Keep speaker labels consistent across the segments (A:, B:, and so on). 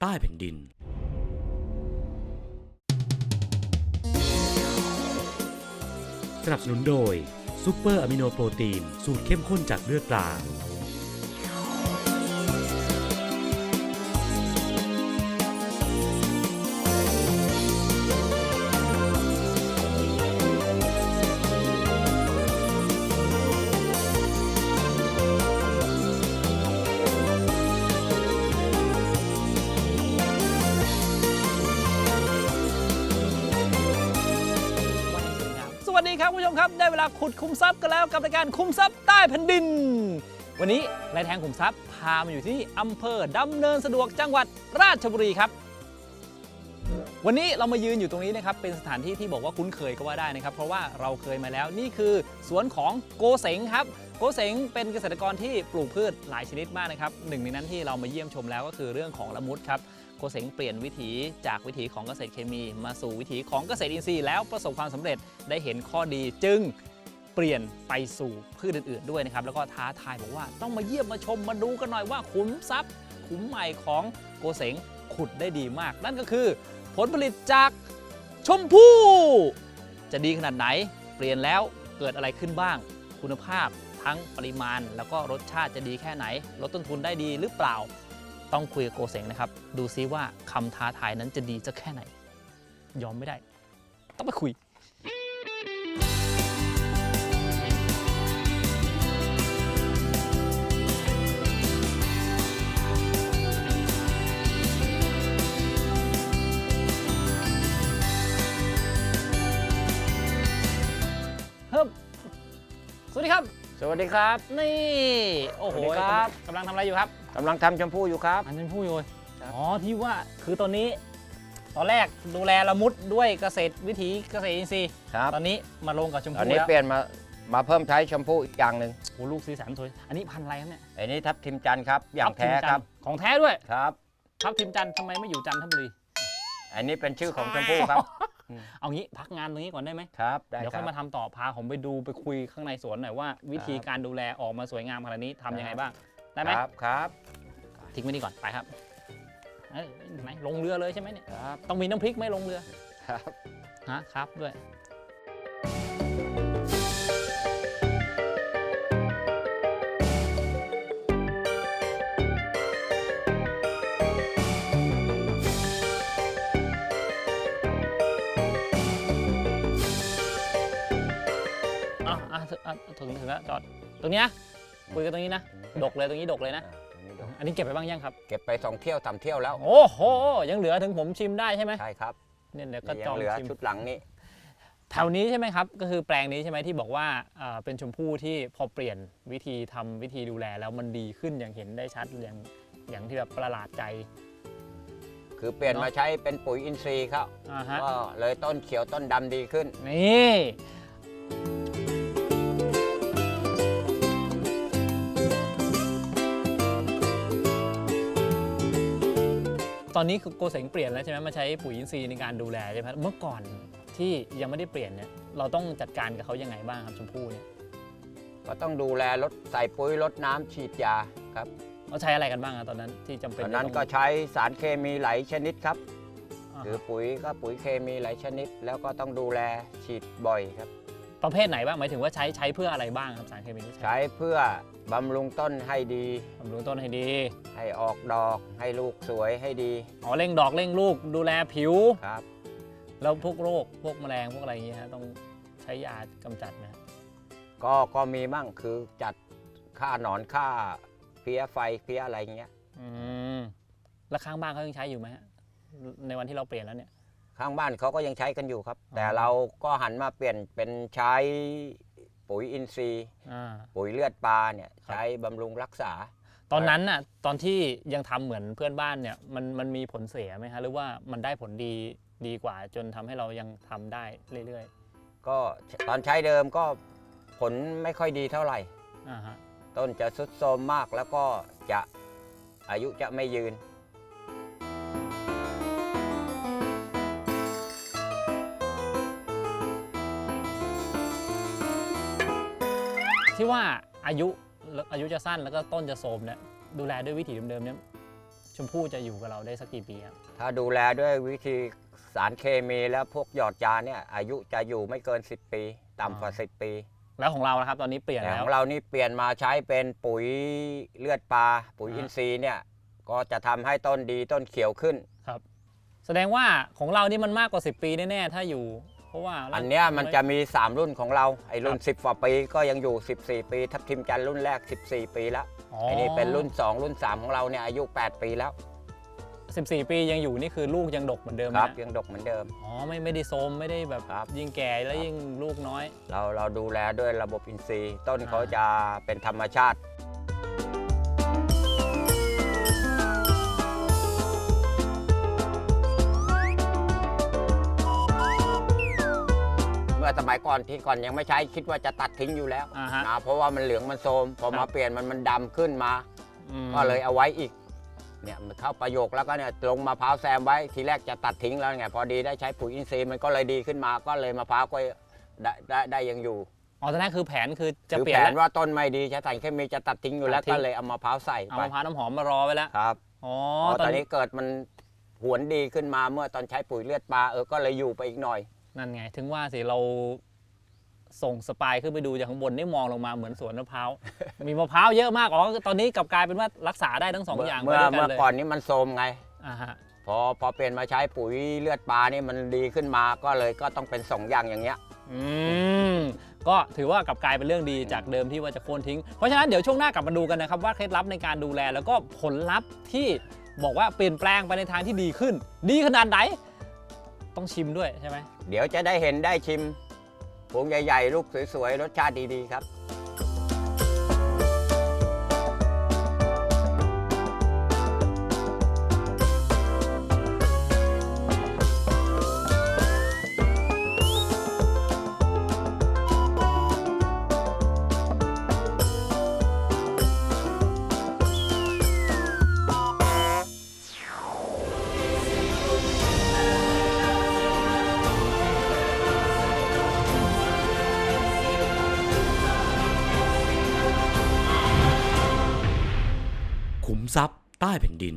A: ใต้แผ่นดิน สนับสนุนโดยซูเปอร์อะมิโนโปรตีน สูตรเข้มข้นจากเลือดปลา
B: ขุดคุ้มทรัพย์กันแล้วกับรายการคุ้มทรัพย์ใต้แผ่นดิน วันนี้นายแทงขุมทรัพย์พามาอยู่ที่อำเภอดำเนินสะดวกจังหวัดราชบุรีครับ วันนี้เรามายืนอยู่ตรงนี้นะครับเป็นสถานที่ที่บอกว่าคุ้นเคยก็ว่าได้นะครับ เพราะว่าเราเคยมาแล้วนี่คือสวนของโกเสงครับโกเสงเป็นเกษตรกรที่ปลูกพืชหลายชนิดมากนะครับหนึ่งในนั้นที่เรามาเยี่ยมชมแล้วก็คือเรื่องของละมุดครับโกเสงเปลี่ยนวิถีจากวิถีของเกษตรเคมี มาสู่วิถีของเกษตรอินทรีย์แล้วประสบความสำเร็จได้เห็นข้อดีจึง เปลี่ยนไปสู่พืชอื่นๆด้วยนะครับ แล้วก็ท้าทายบอกว่าต้องมาเยี่ยมมาชมมาดูกันหน่อยว่าขุมทรัพย์ขุมใหม่ของโกเสงขุดได้ดีมาก นั่นก็คือ ผลผลิตจากชมพู่จะดีขนาดไหน เปลี่ยนแล้วเกิดอะไรขึ้นบ้าง คุณภาพทั้งปริมาณ แล้วก็รสชาติจะดีแค่ไหน ลดต้นทุนได้ดีหรือเปล่า ต้องคุยกับโกเสงนะครับ ดูซิว่าคำท้าทายนั้นจะดีสักแค่ไหน ยอมไม่ได้ ต้องไปคุย วัสดีครับ
C: สวัสดีครับ
B: นี่ โอ้โห
C: สวัสดีครับ
B: กำลังทำอะไรอยู่ครับ
C: กำลังทำชมพู่อยู่ครับ
B: อันนี้พูดอยู่
C: ครับ
B: อ๋อที่ว่าคือตอนนี้ ตอนแรกดูแลละมุดด้วยเกษตรวิถีเกษตรอินทรีย์
C: ครับ
B: ตอนนี้มาลงกับชม
C: ตอน
B: พู่
C: นี้
B: แล้ว
C: เปลี่ยนมามาเพิ่มใช้ชมพู่อีกอย่างหนึ่ง
B: โอ้ลูกสีสันสวยอันนี้พันธุ์อะไรครับเนี่ย
C: ไอ้นี่ทับทิมจันทร์ครับอย่าง
B: ทับทิ
C: แท้
B: มจันท
C: ครับ
B: ของแท้ด้วย
C: ครับ
B: ทับทิมจันทร์ทำไมไม่อยู่จันทบุรี
C: อันนี้เป็นชื่อของชมพู่ครับ
B: เอางี้พักงานตรงนี้ก่อนได้ไหม
C: ครับได้
B: เดี๋ยว
C: ค
B: ค่
C: รั
B: อบยมาทำต่อพาผมไปดูไปคุยข้างในสวนหน่อยว่า วิธี
C: ครับ
B: การดูแลออกมาสวยงามขนาดนี้ทำยังไง
C: ครับ
B: บ้าง ได้ไหม
C: ครับครับ
B: ทิ้งไว้นี่ก่อนไปครับเอ้ยเห็นไหมลงเรือเลยใช่ไหมเนี่ย
C: ครับ
B: ต้องมีน้ำพริกไหมลงเรือ
C: ครับ
B: ฮะครับด้วย ถึงอะถึงถึงแล้วจอด ตรงนี้นะคุยกันตรงนี้นะดกเลยตรงนี้ดกเลยนะ
C: อ่าตรงนี้ดู
B: อันนี้เก็บไปบ้างยังครับ
C: เก็บไปสองเที่ยวสามเที่ยวแล้ว
B: โอ้โห ยังเหลือถึงผมชิมได้ใช่ไหม
C: ใช่ครับ
B: เนี่ยเดี๋ยวก็
C: นี่
B: จ
C: ยั
B: องง
C: เหลือ
B: ชิม
C: ชุดหลังนี้
B: แถวนี้ใช่ไหมครับ ก็คือแปลงนี้ใช่ไหมที่บอกว่าเอ่อเป็นชมพู่ที่พอเปลี่ยนวิธีทำวิธีดูแลแล้วมันดีขึ้นอย่างเห็นได้ชัดอย่างอย่างที่แบบประหลาดใจ
C: คือเปลี่ยน
B: เนอะ
C: มาใช้เป็นปุ๋ยอินทรีย์ครับ
B: อ่าฮะ
C: ก็เลยต้นเขียวต้นดำดีขึ้น
B: นี่ ตอนนี้คือโกเสงเปลี่ยนแล้วใช่ไหมมาใช้ปุ๋ยอินทรีย์ในการดูแลใช่ไหมเมื่อก่อนที่ยังไม่ได้เปลี่ยนเนี่ยเราต้องจัดการกับเขายังไงบ้างครับชมพู่เนี่ย
C: ก็ต้องดูแลลดใส่ปุ๋ยลดน้ำฉีดยาครับ
B: เราใช้อะไรกันบ้างอะตอนนั้นที่จำเป็น
C: ตอนนั้น
B: จะ
C: ก็
B: ต้อง
C: ใช้สารเคมีหลายชนิดครับ
B: อ่า
C: คือปุ๋ยก็ปุ๋ยเคมีหลายชนิด แล้วก็ต้องดูแลฉีดบ่อยครับ
B: ประเภทไหนบ้างหมายถึงว่าใช้ใช้เพื่ออะไรบ้างครับสารเคมีที่ใช้
C: ใช้เพื่อบำรุงต้นให้ดี
B: บำรุงต้นให้ดี
C: ให้ออกดอกให้ลูกสวยให้ดี
B: อ๋อเร่งดอกเร่งลูก ดูแลผิว
C: ครับ
B: แล้วพวกโรคพวกแมลงพวกอะไรอย่างเงี้ยฮะต้องใช้ยากำจัดไหมฮะ
C: ก็ก็มีมั่งคือจัดค่าหนอนค่าเพี้ยไฟเพี้ยอะไรเงี้ย
B: อืมแล้วข้างบ้านเขายังใช้อยู่ไหมฮะในวันที่เราเปลี่ยนแล้วเนี่ย
C: ข้างบ้านเขาก็ยังใช้กันอยู่ครับ
B: อ๋อ
C: แต่เราก็หันมาเปลี่ยนเป็นใช้ปุ๋ยอินทรีย์
B: อ่า
C: ปุ๋ยเลือดปลาเนี่ย
B: ครับ
C: ใช้บำรุงรักษา
B: ตอนนั้นน่ะตอนที่ยังทำเหมือนเพื่อนบ้านเนี่ยมันมันมีผลเสียไหมฮะหรือว่ามันได้ผลดีดีกว่าจนทำให้เรายังทำได้เรื่อย
C: ก็ตอนใช้เดิมก็ผลไม่ค่อยดีเท่าไหร่
B: ๆอ่าฮะ
C: ต้นจะสุดโทรมมากแล้วก็จะอายุจะไม่ยืน
B: ที่ว่าอายุอายุจะสั้นแล้วก็ต้นจะโทรมเนี่ยดูแลด้วยวิธีเดิมๆเนี่ยชมพู่จะอยู่กับเราได้สักกี่ปีครับ
C: ถ้าดูแลด้วยวิธีสารเคมีแล้วพวกหยอดยาเนี่ยอายุจะอยู่ไม่เกิน 10 ปี ต่ำกว่า 10 ปี
B: แล้วของเรานะครับตอนนี้เปลี่ยน
C: แต่
B: แล้
C: ข
B: ว
C: องเรานี่เปลี่ยนมาใช้เป็นปุ๋ยเลือดปลาปุ๋ย
B: อ่า
C: อินทรีย์เนี่ยก็จะทำให้ต้นดีต้นเขียวขึ้น
B: ครับ แสดงว่าของเรานี่มันมากกว่า 10 ปีแน่ๆถ้าอยู่ เพราะว่า
C: อันเนี้ยมันจะมี 3 รุ่นของเราไอ้รุ่น
B: ครับ
C: 10กว่าปีก็ยังอยู่ 14 ปี ทับทิมจันทร์รุ่นแรก 14 ปีแล้ว
B: อ๋อ
C: ไอ้นี่เป็นรุ่น 2 รุ่น 3 ของเราเนี่ยอายุ 8 ปีแล้ว
B: 14 ปียังอยู่นี่คือลูกยังดกเหมือนเดิม
C: ครับ
B: นะ
C: ยังดกเหมือนเดิม
B: อ๋อไม่ไม่ได้โทรมไม่ได้แบบ
C: ครับ
B: ยิ่งแก่แล้วยิ่งลูกน้อย
C: เราเราดูแลด้วยระบบอินทรีย์ ต้น
B: อ่า
C: เขาจะเป็นธรรมชาติ เมื่อสมัยก่อนที่ก่อนยังไม่ใช้คิดว่าจะตัดทิ้งอยู่แล้ว
B: อ่าฮะ
C: นะเพราะว่ามันเหลืองมันโทรมพอ
B: ครั
C: มา
B: บ
C: เปลี่ยนมันมันดำขึ้นมา
B: อืม
C: ก็เลยเอาไว้อีกเนี่ยมันเข้าประโยคแล้วก็เนี่ยลงมะพร้าวแซมไว้ทีแรกจะตัดทิ้งแล้วไงพอดีได้ใช้ปุ๋ยอินทรีย์มันก็เลยดีขึ้นมาก็เลยมะพร้าวก็ได้ได้ได้ยังอยู่
B: อ๋อตอนนั้นคือแผนคือจะ
C: คือ
B: เปลี่ย
C: แผ
B: น
C: น
B: แล้ว
C: ว่าต้นไม่ดีใช้สารเคมีจะตัดทิ้งอยู่แล้ว
B: ตัดทิ้ง
C: ก็เลยเอามะพร้าวใส่
B: เอา
C: ไป
B: มะพร้าวน้ำหอมมารอไว้แล้ว
C: ครับ
B: อ๋อ
C: พอ
B: ต
C: ต
B: อ
C: อนน
B: นี้
C: นี้เกิดมันหวนดีขึ้นมาเมื่อตอนใช้ปุ๋ยเลือดปลาเออก็เลยอยู่ไปอีกหน่อย
B: นั่นไง ถึงว่าสิเราส่งสปายขึ้นไปดูจากข้างบนนี่มองลงมาเหมือนสวนมะพร้าว มีมะพร้าวเยอะมาก อ๋อ ตอนนี้กลับกลายเป็นว่ารักษาได้ทั้งสอง
C: เมื่
B: อย่าง
C: เมื่อ
B: ไปด้วย
C: เมื่อ
B: เลย
C: ก่อนนี้มันโทรมไง
B: อ่าฮะ
C: พอพอเปลี่ยนมาใช้ปุ๋ยเลือดปลานี่มันดีขึ้นมาก็เลยก็ต้องเป็นสองอย่างอย่างเงี้ย
B: อืม ก็ถือว่ากลับกลายเป็นเรื่องดีจากเดิมที่ว่าจะโค่นทิ้ง เพราะฉะนั้นเดี๋ยวช่วงหน้ากลับมาดูกันนะครับว่าเคล็ดลับในการดูแลแล้วก็ผลลัพธ์ที่บอกว่าเปลี่ยนแปลงไปในทางที่ดีขึ้น ดีขนาดไหน ต้องชิมด้วยใช่ไหม
C: เดี๋ยวจะได้เห็นได้ชิมพวงใหญ่ ๆ ลูกสวย ๆ รสชาติดี ๆ ครับ
A: ดิน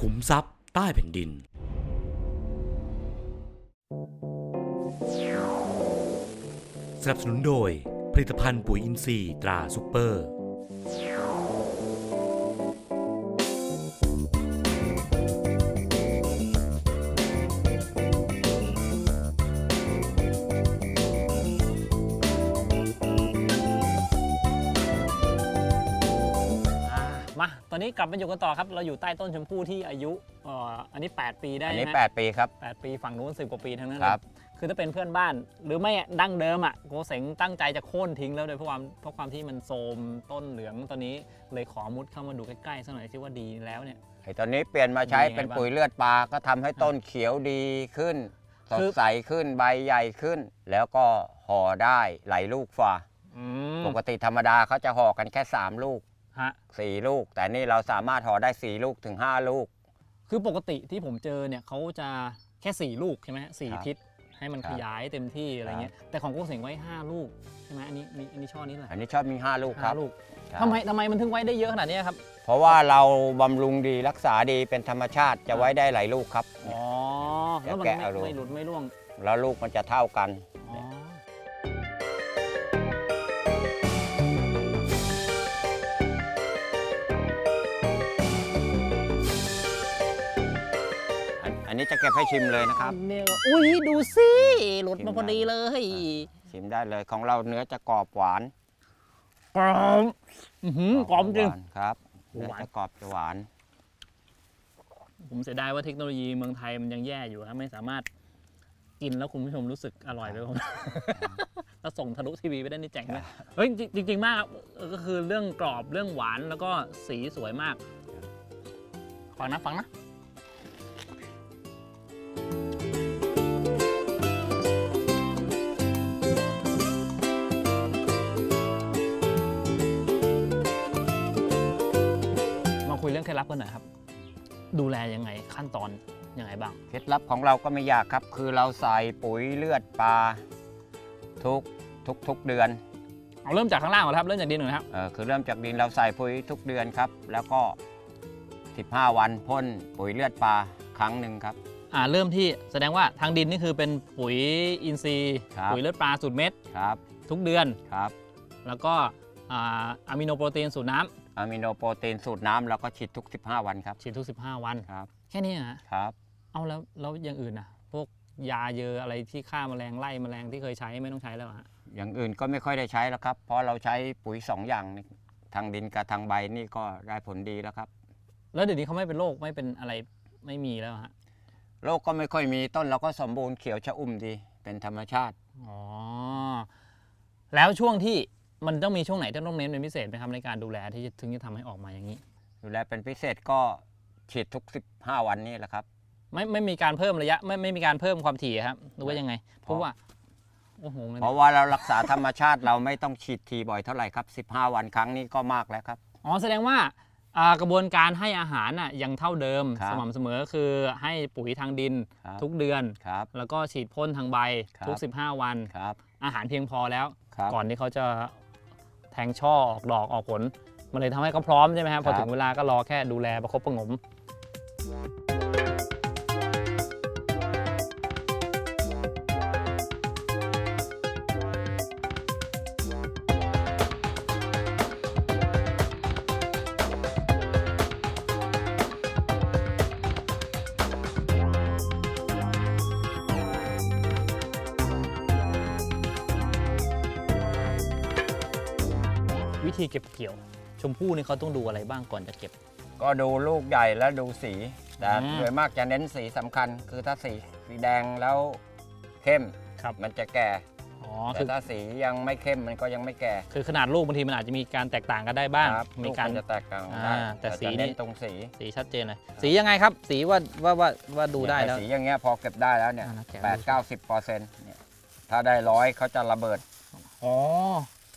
A: ขุมทรัพย์ใต้แผ่นดินสนับสนุนโดยผลิตภัณฑ์ปุ๋ยอินทรีย์ตราซุปเปอร์
B: อนนี้กลับมาอยู่กันต่อครับ เราอยู่ใต้ต้นชมพู่ที่อายุเอ่ออันนี้ 8 ปีได้
C: อันนี้
B: ไหม
C: 8ปีครับ
B: แปดปีฝั่งนู้นสิกว่าปีทั้งนั้น
C: ครับ
B: เลยคือถ้าเป็นเพื่อนบ้าน หรือไม่ดั้งเดิมอะโกเสงตั้งใจจะโค่นทิ้งแล้วโดยเพราะความเพราะความที่มันโทรมต้นเหลืองตอนนี้เลยขอมุดเข้ามาดูใกล้ๆสักหน่อยสิว่าดีแล้วเนี่ย
C: ไอ้ตอนนี้เปลี่ยนมาใช้
B: มียังไง
C: เป็น
B: บ้าง
C: ปุ๋ยเลือดปลาก็ทำให้ต้นเขียวดีขึ้นส
B: คื
C: ด
B: อ
C: ใสขึ้นใบใหญ่ขึ้น แล้วก็ห่อได้ไหลายลูกฝ่า
B: อืม
C: ปกติธรรมดาเขาจะห่อกันแค่ 3 ลูก
B: ฮะ
C: 4ลูก แต่นี่เราสามารถห่อได้4ลูกถึง5ลูก
B: คือปกติที่ผมเจอเนี่ยเขาจะแค่สี่ลูกใช่ไหมฮะสี่
C: ครับ
B: ทิศให้มัน
C: ครั
B: ข
C: บ
B: ยายเต็มที่อะไรเงี้ยแต่ของโกเสงไว้ห้าลูกใช่ไหมอันนี้มีอันนี้ช่อนี้แหละ
C: อันนี้ชอบมี5ลูกค
B: ห้า
C: รับ
B: ลูก
C: ครับ
B: ทำไมทำไมมันถึงไว้ได้เยอะขนาดเนี้ยครับ
C: เพราะว่าเราบำรุงดีรักษาดีเป็นธรรมชาติจะไว้ได้หลายลูกครับ
B: อ๋อแล้วมัน
C: แกะ
B: ไม่
C: เอาดู
B: ไม่หลุดไม่ร่วง
C: แล้วลูกมันจะเท่ากัน นอันนี้จะเก็บให้ชิมเลยนะครับ
B: เนี่ยอุ้ยดูสิหลุดมาพอดีเลย
C: ชิมได้เลยของเราเนื้อจะกรอบหวาน
B: กรอบอื้อหือกรอบจริง
C: หวานครับ
B: โอ้
C: เนื้อ
B: หวาน
C: จะกรอบจะหวาน
B: ผมเสียดายว่าเทคโนโลยีเมืองไทยมันยังแย่อยู่ครับไม่สามารถกินแล้วคุณผู้ชมรู้สึกอร่อยไปผมแล้วส่งทะลุทีวีไปได้นี่เจ๋งเลยเฮ้ยจริงจริง ๆ มากครับเออก็คือเรื่องกรอบเรื่องหวานแล้วก็สีสวยมากฟังนะฟังนะ ล็ดลับกันหน่อยครับ ดูแลยังไงขั้นตอนยังไงบ้าง
C: เคล็ดลับของเราก็ไม่ยากครับ คือเราใส่ปุ๋ยเลือดปลาทุกทุกทุกเดือน
B: เอาเริ่มจากข้างล่างก่อนครับเริ่มจากดินก่อนครับ
C: เออคือเริ่มจากดินเราใส่ปุ๋ยทุกเดือนครับ แล้วก็ 15 วันพ่นปุ๋ยเลือดปลาครั้งหนึ่งครับ
B: อ่าเริ่มที่แสดงว่าทางดินนี่คือเป็นปุ๋ยอินทรีย์
C: ครับ
B: ปุ๋ยเลือดปลาสูตรเม็ด
C: ครับ
B: ทุกเดือน
C: ครับ
B: แล้วก็อ่าอะมิโนโปรตีนสูตรน้
C: อะมิโนโปรตีนสูตรน้ำเราก็ฉีดทุก 15 วันครับำ
B: ฉีดทุก 15 วัน
C: ครับ
B: แค่นี้ฮะ
C: ครับ
B: เอาแล้วแล้วอย่างอื่นนะพวกยาเยอะอะไรที่ฆ่าแมลงไล่แมลงที่เคยใช้ไม่ต้องใช้แล้วฮะ
C: อย่างอื่นก็ไม่ค่อยได้ใช้แล้วครับ เพราะเราใช้ปุ๋ย 2 อย่างนี่ทางดินกับทางใบนี่ก็ได้ผลดีแล้วครับ
B: แล้วเดี๋ยวนี้เขาไม่เป็นโรคไม่เป็นอะไรไม่มีแล้วฮะ
C: โรคก็ไม่ค่อยมีต้นเราก็สมบูรณ์เขียวชะอุ่มดีเป็นธรรมชาติ
B: อ๋อ แล้วช่วงที่ มันต้องมีช่วงไหนที่ต้องเน้นเป็นพิเศษไหมครับในการดูแลที่จะถึงจะทำให้ออกมาอย่างนี้
C: ดูแลเป็นพิเศษก็ฉีดทุก 15 วันนี่แหละครับ
B: ไม่ไม่มีการเพิ่มระยะไม่ไม่มีการเพิ่มความถี่ครับหรือว่ายังไง เพราะว่าโอ้โหมัน
C: เพราะว่าเรารักษาธรรมชาติเราไม่ต้องฉีดทีบ่อยเท่าไหร่ครับ 15 วันครั้งนี้ก็มากแล้วครับ
B: อ๋อแสดงว่าอ่ากระบวนการให้อาหารน่ะยังเท่าเดิม
C: ครับ
B: สม่ำเสมอคือให้ปุ๋ยทางดิน
C: ครับ
B: ทุกเดือน
C: ครับ
B: แล้วก็ฉีดพ่นทางใบ
C: ครับ
B: ทุก 15 วัน
C: ครับ
B: อาหารเพียงพอแล้ว
C: ครับ
B: ก่อนที่เขาจะแท งช่อออกดอกออกผล มันเลยทำให้เขาพร้อมใช่ไหมครับพอถึงเวลาก็รอแค่ดูแลประคบประงม ชมพู่นี่เขาต้องดูอะไรบ้างก่อนจะเก็บ
C: ก็ดูลูกใหญ่แล้วดูสี แต่
B: อืม
C: โดยมากจะเน้นสีสำคัญ คือถ้าสีสีแดงแล้วเข้ม
B: ครับ
C: มันจะแก่
B: อ๋อ
C: แต่
B: คือ
C: ถ้าสียังไม่เข้มมันก็ยังไม่แก่
B: คือขนาดลูกบางทีมันอาจจะมีการแตกต่างกันได้บ้าง
C: ครับ
B: มี
C: ลูก
B: การ
C: มันจะแตกต่างได้
B: อ่าแต่สี
C: จะเน้น
B: นี่
C: ตรงสี
B: สีชัดเจนเลยสียังไงครับ สีว่าว่าว่าว่าดูได้แล้ว
C: สีอย่างเงี้ยพอเก็บได้แล้วเนี่ย
B: อ่าแกะ
C: แปดเก้าสิบเปอร์เซ็นต์เนี่ยถ้าได้ร้อยเขาจะระเบิด
B: อ๋อ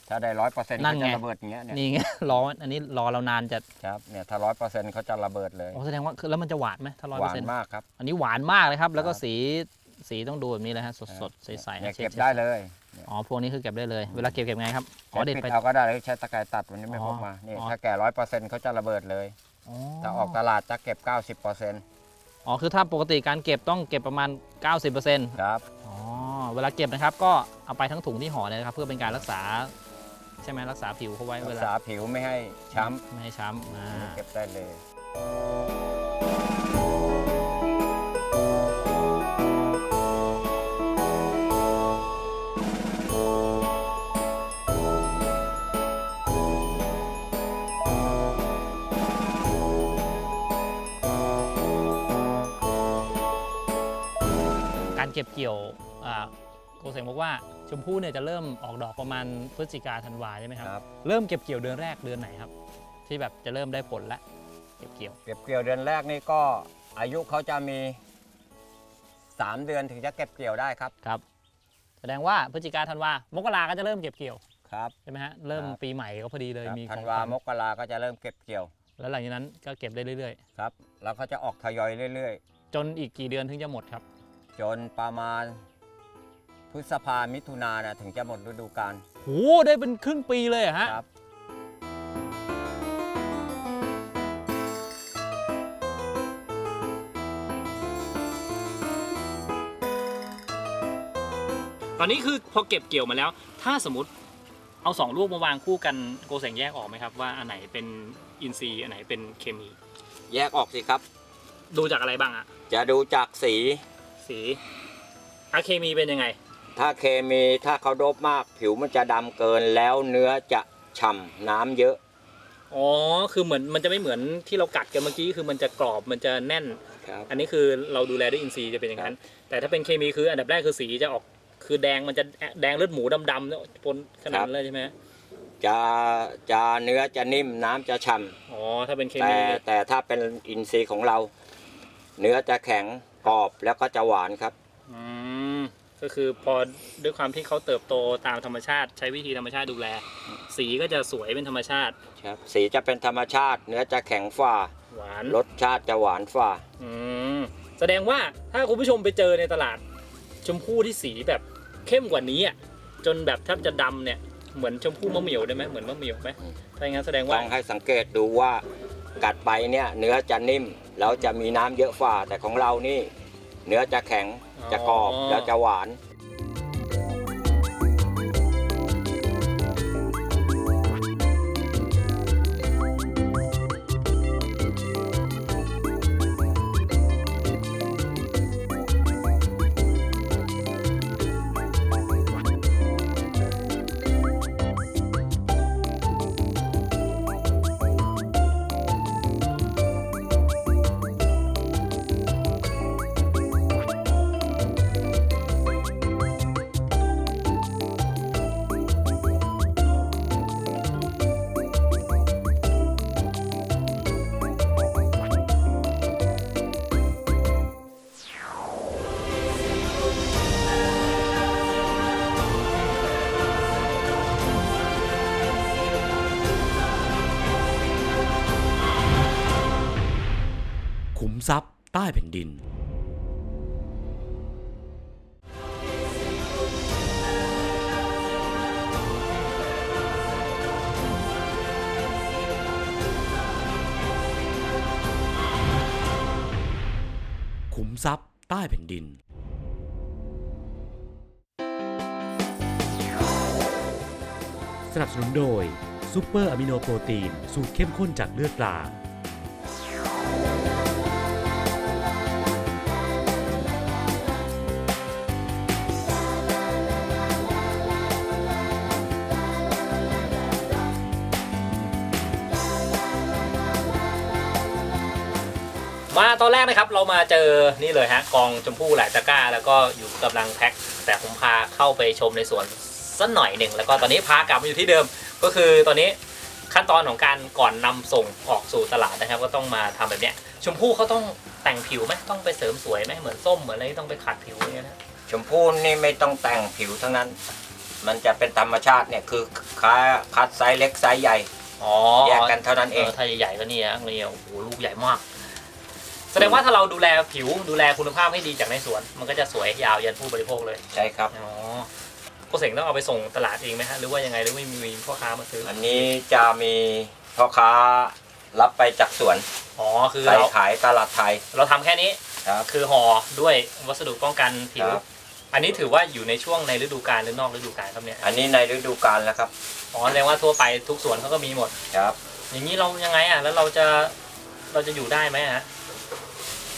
C: ถ้าได้ร้อยเปอร์เซ็นต์
B: นั่
C: เขา
B: นไง
C: จะระเบิดอย่างเงี้ยเนี่ย
B: นี่ไง รออันนี้รอเรานานจะ
C: ครับเนี่ยถ้าร้อยเปอร์เซ็นต์เขาจะระเบิดเลย
B: อ๋อแสดงว่าคือแล้วมันจะหวานไหมถ้าร้อย
C: ห
B: เปอ
C: วา
B: ร์
C: น
B: เซ็นต์
C: มากครับ
B: อันนี้หวานมากเลยครับ แล้วก็
C: ครับ
B: สีสีต้องดูแบบนี้เลยฮะสดสดๆใสๆ
C: เนี่ย
B: นะ
C: เก็บได้เลย
B: อ๋อพวกนี้คือเก็บได้เลย เวลาเก็บเก็บไงครับอ๋อเด็ด
C: ปิด
B: ไป
C: เอาก็ได้หรือใช้ตะไคร้ตัดวันนี้ไม่
B: อ๋อ
C: พกมานี่
B: อ๋อ
C: ถ้าแก่ร้อยเปอร์เซ็นต์เขาจะระเบิดเลย
B: อ๋อ
C: ถ้าออกตลาดจะเก็บ 90เปอร์เซ็นต์
B: อ๋อคือถ้าปกติการเก็บต้องเก็บประมาณ 90%
C: ครับ
B: อ๋อเวลาเก็บนะครับก็เอาไปทั้งถุงที่ห่อเลยนะครับ เพื่อเป็นการรักษา ใช่ไหมรักษาผิวเขาไว้เว
C: รัก
B: ลา
C: ษาผิวไม่ให้ช้ำ
B: ไม่ให้ช้ำอ่า
C: เก็บได้เลย
B: การเก็บเกี่ยวอ่าโกเสงบอกว่า ชมพู่เนี่ยจะเริ่มออกดอกประมาณพฤศจิกาธันวาใช่ไหมครับ
C: ครับ
B: เริ่มเก็บเกี่ยวเดือนแรกเดือนไหนครับ ที่แบบจะเริ่มได้ผลแล้วเก็บเกี่ยว
C: เก็บเกี่ยวเดือนแรกนี่ก็อายุเขาจะมี 3 เดือนถึงจะเก็บเกี่ยวได้ครับ
B: ครับ แสดงว่าพฤศจิกาธันวามกราก็จะเริ่มเก็บเกี่ยว
C: ครับ
B: ใช่ไหมฮะเริ่ม
C: ครับ
B: ปีใหม่ก็พอดีเลยมี
C: ธั
B: ข
C: น
B: อง
C: วา
B: ขวัญ
C: มกราก็จะเริ่มเก็บเกี่ยว
B: แล้วหลังจากนั้นก็เก็บได้เรื่อย
C: ครับแล้วเขาจะออกทยอยเรื่อย
B: ๆ จนอีกกี่เดือนถึงจะหมดครับ
C: ๆ จนประมาณ พฤษภามิถุนานะถึงจะหมดฤดูกาล
B: โหได้เป็นครึ่งปีเลยเหรอฮะ
C: ครับ
B: ตอนนี้คือพอเก็บเกี่ยวมาแล้ว ถ้าสมมติเอาสองลูกมาวางคู่กันโกเสงแยกออกไหมครับว่าอันไหนเป็นอินทรีย์อันไหนเป็นเคมี
C: แยกออกสิครับ
B: ดูจากอะไรบ้างอะ
C: จะดูจากสี
B: สีอะเคมีเป็นยังไง
C: ถ้าเคมีถ้าเขาโดบมากผิวมันจะดำเกินแล้วเนื้อจะฉ่ำน้ำเยอะ
B: อ๋อ คือเหมือนมันจะไม่เหมือนที่เรากัดกันเมื่อกี้คือมันจะกรอบมันจะแน่น
C: ครับ
B: อันนี้คือเราดูแลด้วยอินทรีย์จะเป็นอย่างนั้น แต่ถ้าเป็นเคมีคืออันดับแรกคือสีจะออกคือแดงมันจะแดงเลือดหมูดำๆเนี่ยปนขนาดนั้นเลยใช่ไหม
C: จะจะเนื้อจะนิ่มน้ำจะฉ่
B: อ๋อถ้าเป็นเคำ
C: แต่
B: มี
C: แต่ถ้าเป็นอินทรีย์ของเรา เนื้อจะแข็งกรอบแล้วก็จะหวานครับ
B: อืม ก็คือพอด้วยความที่เขาเติบโตตามธรรมชาติ ใช้วิธีธรรมชาติดูแล สีก็จะสวยเป็นธรรมชาติ
C: ครับ สีจะเป็นธรรมชาติ เนื้อจะแข็งฝ่า
B: หวาน
C: รสชาติจะหวานฝ่า
B: อืมแสดงว่าถ้าคุณผู้ชมไปเจอในตลาด ชมพู่ที่สีแบบเข้มกว่านี้อะจนแบบแทบจะดำเนี่ยเหมือนชมพู่มะเหมี่ยวได้ไหมเหมือนมะเหมี่ยวไหม
C: อืม
B: ถ้าอย่างนั้นแสดงว่า
C: ต้องให้สังเกตดูว่ากัดไปเนี่ยเนื้อจะนิ่มแล้วจะมีน้ำเยอะฝ่าแต่ของเรานี่ เนื้อจะแข็งจะกรอบแล้วจะหวาน
A: ดิน ขุมทรัพย์ใต้แผ่นดิน สนับสนุนโดยซูเปอร์อะมิโนโปรตีน สูตรเข้มข้นจากเลือดปลา
B: มาตอนแรกนะครับเรามาเจอนี่เลยฮะกองชมพู่หลายตะกร้า แล้วก็อยู่กำลังแพ็คแต่ผมพาเข้าไปชมในสวนสักหน่อยหนึ่งแล้วก็ตอนนี้พากลับมาอยู่ที่เดิม ก็คือตอนนี้ขั้นตอนของการก่อนนำส่งออกสู่ตลาดนะครับ ก็ต้องมาทำแบบเนี้ยชมพู่เขาต้องแต่งผิวไหมต้องไปเสริมสวยไหมเหมือนส้มเหมือนอะไรที่ต้องไปขัดผิวอย่างเงี้ยนะ
C: ชมพู่นี่ไม่ต้องแต่งผิวทั้งนั้น มันจะเป็นธรรมชาติเนี่ยคือค้าคัดไซส์เล็กไซส์ใหญ่
B: อ๋อ
C: แยกกันเท่านั้น
B: เอ
C: เอง
B: อถ้าใหญ่ๆก็นี่ฮะนี่โอ้โหลูกใหญ่มาก แสดงว่าถ้าเราดูแลผิวดูแลคุณภาพให้ดีจากในสวน มันก็จะสวยยาวยันผู้บริโภคเลย
C: ใช่ครับ
B: อ๋อโกเสงต้องเอาไปส่งตลาดเองไหมฮะหรือว่ายังไงหรือไม่มีพ่อค้ามาซื้อ
C: อันนี้จะมีพ่อค้ารับไปจากสวน
B: อ๋อคือ
C: ใส่
B: เรา
C: ขายตลาดไทย
B: เราทำแค่นี้
C: ครับ
B: คือห่อด้วยวัสดุป้องกันผิว
C: ครับ
B: อันนี้ถือว่าอยู่ในช่วงในฤดูกาลหรือนอกฤดูกาลครับเนี่ย
C: อันนี้ในฤดูกาลแล้วครับ
B: อ๋อแสดงว่าทั่วไปทุกสวนเขาก็มีหมด
C: ครับ
B: อย่างนี้เรายังไงอะแล้วเราจะเราจะอยู่ได้ไหมฮะ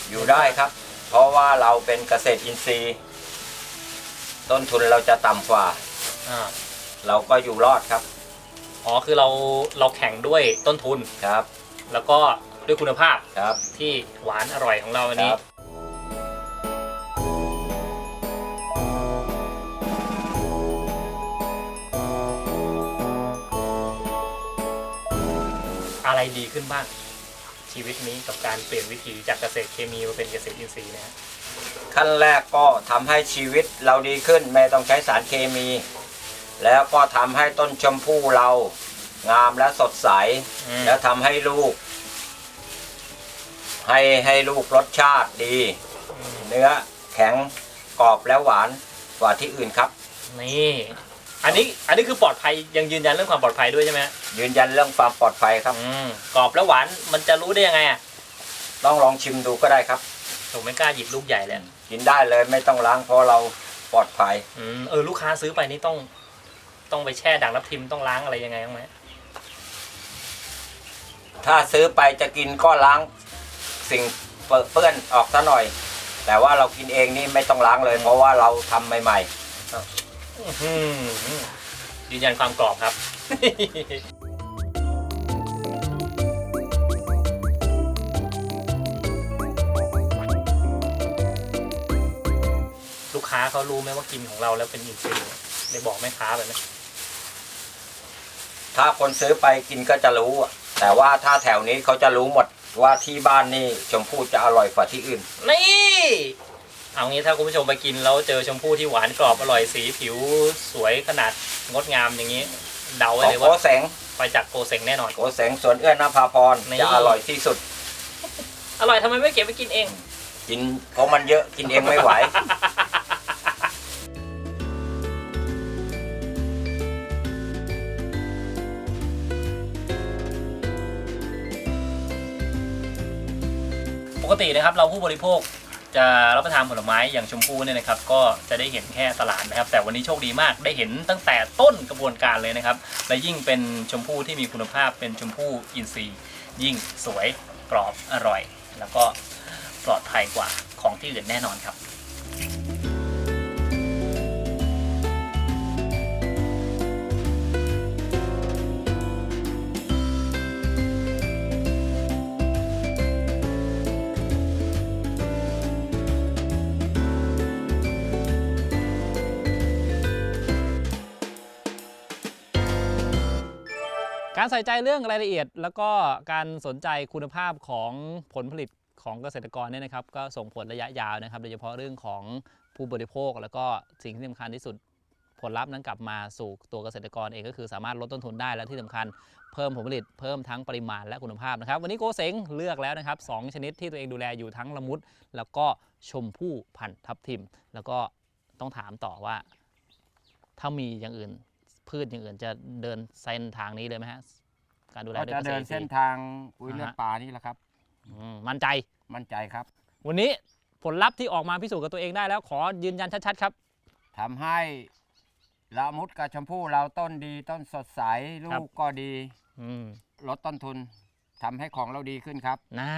C: อยู่ได้ครับ เพราะว่าเราเป็นเกษตรอินทรีย์ ต้นทุนเราจะต่ำกว่า
B: อ่า
C: เราก็อยู่รอดครับ
B: อ๋อคือเราเราแข่งด้วยต้นทุน
C: ครับ
B: แล้วก็ด้วยคุณภาพ
C: ครับ
B: ที่หวานอร่อยของเราอัน
C: ค
B: นี้
C: รับ
B: อะไรดีขึ้นบ้าง ชีวิตนี้กับการเปลี่ยนวิถีจากเกษตรเคมีมาเป็นเกษตรอินทรีย์นะฮะ
C: ขั้นแรกก็ทำให้ชีวิตเราดีขึ้นไม่ต้องใช้สารเคมี แล้วก็ทำให้ต้นชมพู่เรางามและสดใส
B: อืม
C: แล้วทำให้ลูก ให้ให้ลูกรสชาติดี เนื้อแข็งกรอบและหวานกว่าที่อื่นครับ
B: นี่ อันนี้อันนี้คือปลอดภัยยังยืนยันเรื่องความปลอดภัยด้วยใช่ไหมฮะ
C: ยืนยันเรื่องความปลอดภัยครับ
B: อืมกรอบแล้วหวานมันจะรู้ได้ยังไงอะ
C: ต้องลองชิมดูก็ได้ครับ
B: ผมไม่กล้าหยิบลูกใหญ่เลย
C: กินได้เลยไม่ต้องล้างเพราะเราปลอดภัย
B: อืมเออลูกค้าซื้อไปนี่ต้อง ต้องไปแช่ด่างรับทิมต้องล้างอะไรยังไงบ้างไหม
C: ถ้าซื้อไปจะกินก็ล้างสิ่งเปื้อนเปื้อนออกซะหน่อย แต่ว่าเรากินเองนี่ไม่ต้องล้างเลย เพราะว่าเราทำใหม่
B: อื้อหือ ยืนยันความกรอบครับ ลูกค้าเขารู้ไหมว่ากินของเราแล้วเป็นอินทรีย์ได้บอกแม่ค้าแบบนี้
C: ๆถ้าคนซื้อไปกินก็จะรู้อะแต่ว่าถ้าแถวนี้เขาจะรู้หมดว่าที่บ้านนี่ชมพู่จะอร่อยกว่าที่อื่น
B: นี่ เอางี้ถ้าคุณผู้ชมไปกินแล้วเจอชมพู่ที่หวานกรอบอร่อยสีผิวสวยขนาดงดงามอย่างนี้ เดาไว้
C: ของ
B: เลย
C: โก
B: ว่า
C: แสง
B: ไปจากโกเซ็งแน่นอน
C: โกแสงสวนเอื้อนนภาพร
B: นี่
C: จะอร่อยที่สุด
B: อร่อยทำไมไม่เก็บไปกินเอง
C: กินเพราะมันเยอะกินเองไม่ไหว
B: ปกตินะครับเราผู้บริโภค จะรับประทานผลไม้อย่างชมพู่เนี่ยนะครับ ก็จะได้เห็นแค่ตลาดนะครับ แต่วันนี้โชคดีมากได้เห็นตั้งแต่ต้นกระบวนการเลยนะครับ และยิ่งเป็นชมพู่ที่มีคุณภาพเป็นชมพู่อินทรีย์ ยิ่งสวยกรอบอร่อย แล้วก็ปลอดภัยกว่าของที่อื่นแน่นอนครับ การใส่ใจเรื่องรายละเอียด แล้วก็การสนใจคุณภาพของผลผลิตของเกษตรกรเนี่ยนะครับก็ส่งผลระยะยาวนะครับ โดยเฉพาะเรื่องของผู้บริโภค แล้วก็สิ่งที่สำคัญที่สุดผลลัพธ์นั้นกลับมาสู่ตัวเกษตรกรเองก็คือสามารถลดต้นทุนได้และที่สำคัญเพิ่มผลผลิตเพิ่มทั้งปริมาณและคุณภาพนะครับ วันนี้โกเซ็งเลือกแล้วนะครับสองชนิดที่ตัวเองดูแลอยู่ทั้งละมุด แล้วก็ชมพู่พันธุ์ทับทิม แล้วก็ต้องถามต่อว่า ถ้ามีอย่างอื่น พืชอย่างอื่นจะเดินเส้นทางนี้เลยไหมฮะ การดูแล
C: ก็
B: ด้วย
C: จะ
B: เกษ
C: เดิ
B: ตร
C: น
B: อินทรี
C: เส้น
B: ย์
C: ทางปุ๋ยเลือด
B: อ่าฮะ
C: ป่านี่แหละครับ
B: อืมมั่นใจ
C: มั่นใจครับ
B: วันนี้ผลลัพธ์ที่ออกมาพิสูจน์กับตัวเองได้แล้วขอยืนยันชัดๆครับ
C: ทำให้ละมุดกับชมพู่เราต้นดีต้นสดใสลู
B: ครับ
C: กก็ดี
B: อืม
C: ลดต้นทุนทำให้ของเราดีขึ้นครับ
B: น่า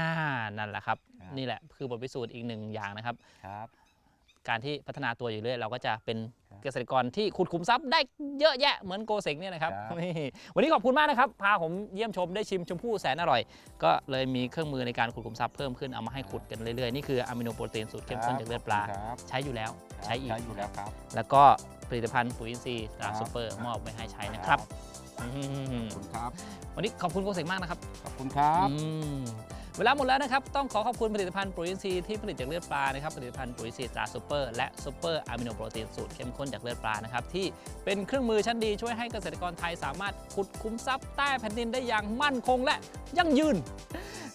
B: นั่นแหละครับ
C: ครับ
B: นี่แหละคือบทพิสูจน์อีกหนึ่งอย่างนะครับ
C: ครับ
B: การที่พัฒนาตัวอยู่เรื่อยเราก็จะเป็น
C: ครับ
B: เกษตรกรที่ขุดขุมทรัพย์ได้เยอะแยะเหมือนโกเซ็งเนี่ยนะครับ
C: ครับ
B: นี่วันนี้ขอบคุณมากนะครับ พาผมเยี่ยมชมได้ชิมชมพู่แสนอร่อย ก็เลยมีเครื่องมือในการขุดขุมทรัพย์เพิ่มขึ้นเอามาให้ขุดกันเรื่อยๆ นี่คืออะมิโนโปรตีนสูตรเข้มข้นจากเลือดปลา
C: ครับ
B: ใช้อยู่แล้วใช้อีก
C: ใช้อยู่แล้วครับ
B: แล้วก็ผลิตภัณฑ์ปุ๋ยอินทรีย์ตรา
C: ครับ
B: ซูเปอร์มอบไว้ให้ใช้นะครับอืม
C: ขอบคุณครับ
B: วันนี้ขอบคุณโกเซ็งมากนะครับ
C: ขอบคุณครับ
B: อืม เวลาหมดแล้วนะครับ ต้องขอขอบคุณผลิตภัณฑ์ปุ๋ยอินทรีย์ที่ผลิตจากเลือดปลานะครับ ผลิตภัณฑ์ปุ๋ยอินทรีย์ตราซูเปอร์และซูเปอร์อะมิโนโปรตีนสูตรเข้มข้นจากเลือดปลานะครับ ที่เป็นเครื่องมือชั้นดีช่วยให้เกษตรกรไทยสามารถขุดคุ้มทรัพย์ใต้แผ่นดินได้อย่างมั่นคงและยั่งยืน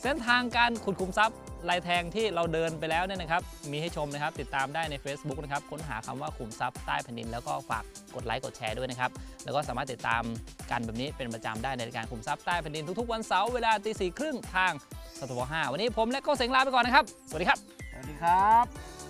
B: เส้นทางการขุดคุ้มทรัพย์ ลายแทงที่เราเดินไปแล้วเนี่ยนะครับ มีให้ชมนะครับ ติดตามได้ใน Facebook นะครับ ค้นหาคำว่าขุมทรัพย์ใต้แผ่นดิน แล้วก็ฝากกดไลค์กดแชร์ด้วยนะครับ แล้วก็สามารถติดตามกันแบบนี้เป็นประจำได้ในรายการขุมทรัพย์ใต้แผ่นดินทุกๆวันเสาร์เวลาตีสี่ครึ่งทางสตวห้าวันนี้ผมและโก้เสงลาไปก่อนนะครับ สวัสดีครับ
C: สวัสดีครับ